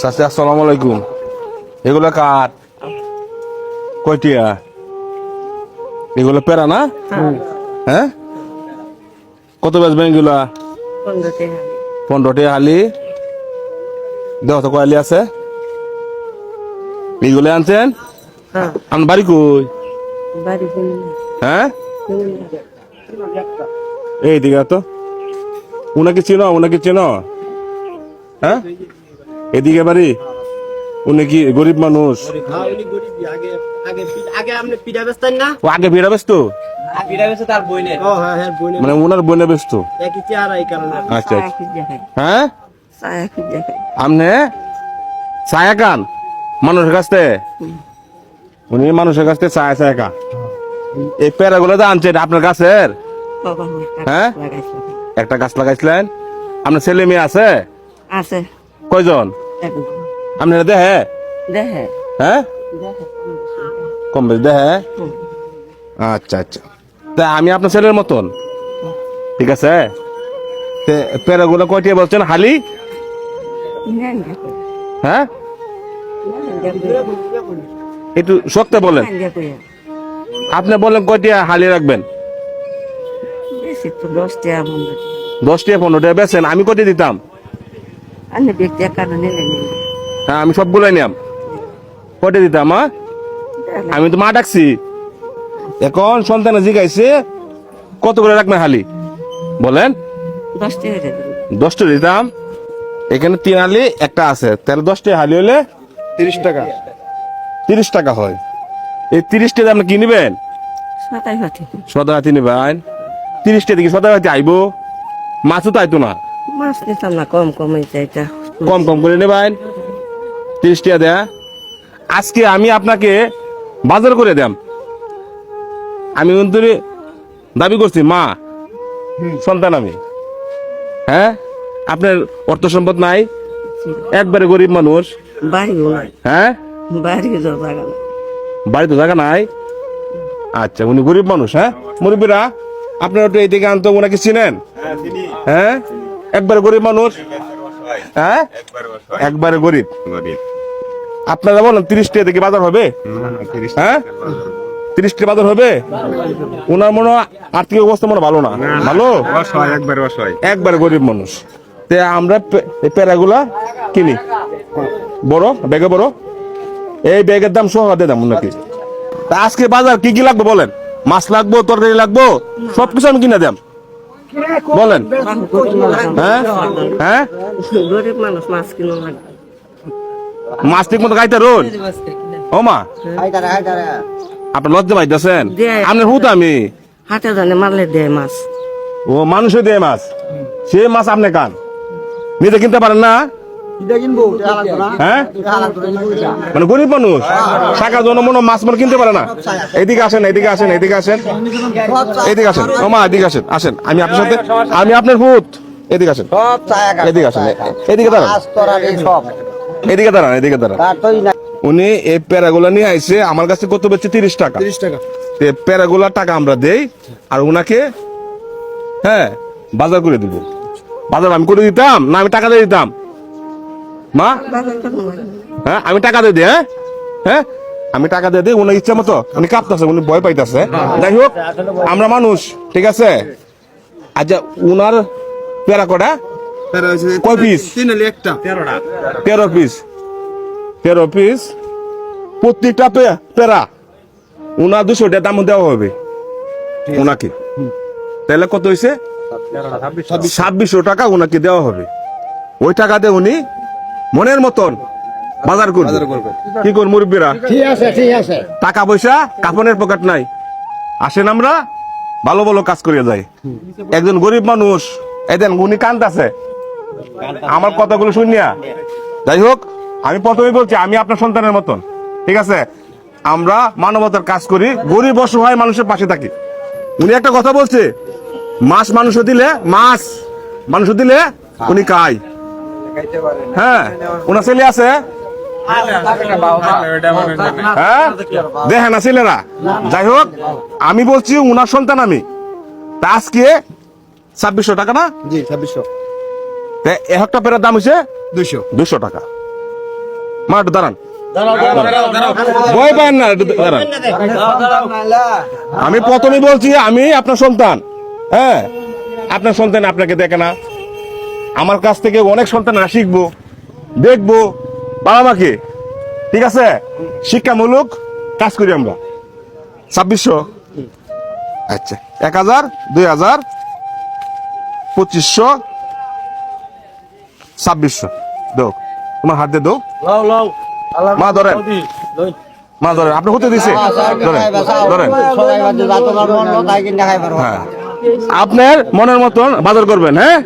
চাচা আসসালামু আলাইকুম। এগুলো কাঠ কয়টিয়া? এগুলো পেরা না? হ্যাঁ। কত বেচবেন এগুলা? পনেরোটি হালি। দেহ তো কয়ালি আছে। এগুলো আনছেন? আমার বাড়ি কই? হ্যাঁ? এই দিকে তো। উনাকে চিনো? উনাকে চিনো? হ্যাঁ? এদিকে বাড়ি? উনি কি গরিব মানুষ? হ্যাঁ, আগে আগে আগে আপনি পিঠা বেচতেন না? ও আগে বিড়া ব্যস্ত পিঠা বেচে তার বইনে। ও হ্যাঁ হ্যাঁ বইনে মানে ওনার বোনে ব্যস্ত আচ্ছা আচ্ছা। হ্যাঁ? আমনে? ছায়া কান? মানুষের কাছ? থেকে উনি মানুষের কাছ থেকে ছায়া ছায়া কান। এই পেয়ারাগুলো তো আনছেন আপনার গাছের? হ্যাঁ? একটা গাছ লাগাইছিলেন? আপনার ছেলে মেয়ে আছে? আছে। কয়জন? আপনার দেহে দেখে। হ্যাঁ? কম বেশ দেহে আচ্ছা আচ্ছা। তা আমি আপনার ছেলের মতন? ঠিক আছে? তে পেয়ারাগুলো কয়টি বলছেন? হালি? হ্যাঁ? একটু সত্যি বলেন। আপনি বলেন কয়টি হালি রাখবেন? বেশি তো দশ টাকা পনেরো দশটি পনেরো টাকা বেছেন। আমি কটি দিতাম? আমি ব্যক্তি কারণে নিলে নিলে হ্যাঁ আমি সবগুলোই নিয়াম কয়টি দিতাম হ্যাঁ? আমি তো মা ডাকছি। এখন সন্তানে জিগাইছে কত করে রাখবেন হালি? বলেন। দশটা দিতাম। এখানে তিন হালি একটা আছে। তাহলে দশটা হালি হলে তিরিশ টাকা। তিরিশ টাকা হয়। এই তিরিশ টাকা আপনি কি নিবেন? সাতাই হাতে নিবেন। তিরিশ টাকা দিকে সদা হাতি আইব? মাছও তো আইতো না। মাছ নিতাম না কম কম এটা। কম কম করে নেবেন তিরিশ টাকা দেয়া আজকে আমি আপনাকে বাজার করে দাম। আমি কিন্তু দাবি করছি মা সন্তান আমি। হ্যাঁ? আপনার অর্থ সম্পদ নাই। একবারে গরিব মানুষ। হ্যাঁ? বাড়িতে জায়গা নাই? আচ্ছা উনি গরিব মানুষ হ্যাঁ? মুরব্বীরা আপনার একটু এইদিকে আনতো ওনাকে চিনেন? হ্যাঁ? একবারে গরিব মানুষ? হ্যাঁ? একবারে গরিব। আপনারা বলেন তিরিশ টাকা থেকে বাজার হবে? হ্যাঁ? তিরিশ টাকা বাজার হবে? ওনার মনে আর্থিক অবস্থা মনে ভালো না। ভালো? একবার একবার গরিব মানুষ। তে আমরা পেয়ারাগুলা কিনি। বড় ব্যাগে বড়। এই ব্যাগের দাম সহ দিয়ে দাম নাকি? তা আজকে বাজার কি কি লাগবে বলেন? মাছ লাগবো তরকারি লাগবো? সবকিছু আমি কিনে দাম বলেন। হ্যাঁ? হ্যাঁ? গরিব মানুষ মাছ কিনো লাগবে মাছ ঠিক মতো খাইতে রোন ও মা। আপনি লজ্জা পাইতেছেন? আপনি হুত আমি। হাতে জানে মারলে দেয় মাছ। ও মানুষে দেয় মাছ। সে মাছ আপনি কান নিজে কিনতে পারেন না? হ্যাঁ? মানে গরিব মানুষ। টাকার জন্য মনে মাছ মনে কিনতে পারে না। এদিকে আসেন এদিকে আসেন এদিকে আসেন। এদিকে আসেন। ও মা এদিকে আসেন আসেন। আমি আপনার সাথে আমি আপনার ভূত। এদিকে আসেন। এদিকে আসেন। এদিকে দাঁড়ান। এদিকে দাঁড়ান এদিকে দাঁড়ান। উনি এই প্যারাগুলা নিয়ে আইছে আমার কাছে কত বেচছে তিরিশ টাকা। তিরিশ টাকা। প্যারাগুলা টাকা আমরা দেই আর ওনাকে হ্যাঁ বাজার করে দিব। বাজার আমি করে দিতাম না আমি টাকা দিয়ে দিতাম। মা? হ্যাঁ আমি টাকা দিয়ে দিই হ্যাঁ? হ্যাঁ? আমি টাকা দিয়ে দিই উনি ইচ্ছা মতো। উনি কাঁপতেছে উনি ভয় পাইতেছে। যাই হোক আমরা মানুষ ঠিক আছে? আচ্ছা উনার প্যারা কটা? কয় একটা। তেরো পিস তেরো পিস প্রত্যেকটা পে- পেরা উনার দুশো টাকা দাম দেওয়া হবে। উনাকে। তাহলে কত হয়েছে ছাব্বিশশো টাকা উনাকে দেওয়া হবে। ওই টাকা দিয়ে উনি মনের মতন বাজার করবে। কি করুন মুরব্বীরা? ঠিক আছে ঠিক আছে। টাকা পয়সা কাপনের পকেট নাই। আসেন আমরা ভালো ভালো কাজ করিয়া যাই। একজন গরিব মানুষ এদেন উনি কান্দাছে। আমার কথাগুলো শুনিয়া। যাই হোক আমি প্রথমে বলছি আমি আপনার সন্তানের মতন ঠিক আছে? আমরা মানবতার কাজ করি গরিব অসহায় মানুষের পাশে থাকি। উনি একটা কথা বলছে মাছ মানুষ দিলে মাছ মানুষ দিলে উনি খায়। হ্যাঁ ওনার ছেলে আছে? হ্যাঁ? দেখে না ছেলেরা। যাই হোক আমি বলছি উনার সন্তান আমি। তা আজকে ছাব্বিশশো টাকা না? জি ছাব্বিশশো। তে এক একটা পেরার দাম হচ্ছে দুইশো। দুশো টাকা। মা একটু দাঁড়ান। ভয় পান না একটু দাঁড়ান। আমি প্রথমে বলছি আমি আপনার সন্তান। হ্যাঁ আপনার সন্তান আপনাকে দেখে না। আমার কাছ থেকে অনেক সন্তানরা শিখব দেখব। বাবা মাকে ঠিক আছে? শিক্ষামূলক কাজ করি আমরা। ছাব্বিশশো। আচ্ছা এক হাজার দুই হাজার পঁচিশশো ছাব্বিশশো। দো তোমার হাত দিয়ে দো মা ধরেন। মা ধরেন। আপনি হতে দিছে? ধরেন। ধরেন। হ্যাঁ। আপনার মনের মতন বাজার করবেন হ্যাঁ?